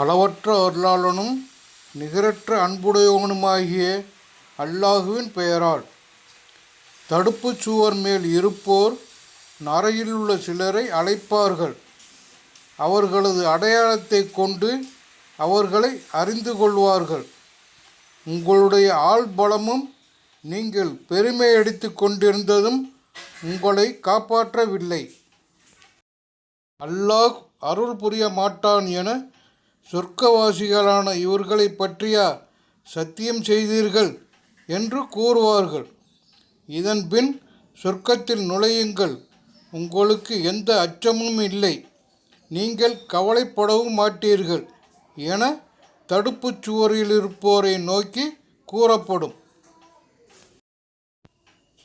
அளவற்ற அருளாளனும் நிகரற்ற அன்புடையவனுமாகிய அல்லாஹுவின் பெயரால் தடுப்புச் சுவர் மேல் இருப்போர் நரையிலுள்ள சிலரை அழைப்பார்கள். அவர்களது அடையாளத்தை கொண்டு அவர்களை அறிந்து கொள்வார்கள். உங்களுடைய ஆள் பலமும் நீங்கள் பெருமை அடித்து கொண்டிருந்ததும் உங்களை காப்பாற்றவில்லை. அல்லாஹ் அருள் புரிய மாட்டான் என சொர்க்கவாசிகளான இவர்களைப் பற்றியா சத்தியம் செய்தீர்கள் என்று கூறுவார்கள். இதன்பின் சொர்க்கத்தில் நுழையுங்கள். உங்களுக்கு எந்த அச்சமும் இல்லை. நீங்கள் கவலைப்படவும் மாட்டீர்கள் என தடுப்புச் சுவரில் இருப்போரை நோக்கி கூறப்படும்.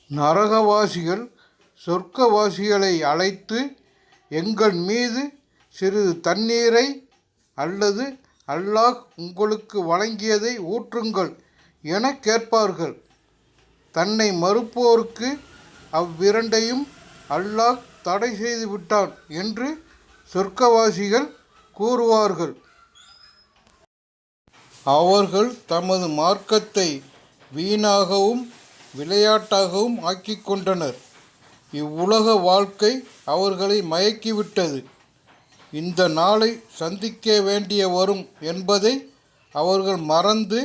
நரகவாசிகள் சொர்க்கவாசிகளை அழைத்து எங்கள் மீது சிறிது தண்ணீரை அல்லது அல்லாஹ் உங்களுக்கு வழங்கியதை ஊற்றுங்கள் என கேட்பார்கள். தன்னை மறுப்போருக்கு அவ்விரண்டையும் அல்லாஹ் தடை செய்து விட்டான் என்று சொர்க்கவாசிகள் கூறுவார்கள். அவர்கள் தமது மார்க்கத்தை வீணாகவும் விளையாட்டாகவும் ஆக்கிக் கொண்டனர். இவ்வுலக வாழ்க்கை அவர்களை மயக்கிவிட்டது. இந்த நாளை சந்திக்க வேண்டிய வரும் என்பதை அவர்கள் மறந்து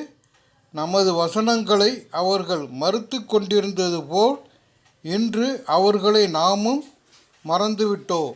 நமது வசனங்களை அவர்கள் மறுத்து கொண்டிருந்தது போல் இன்று அவர்களை நாமும் மறந்துவிட்டோம்.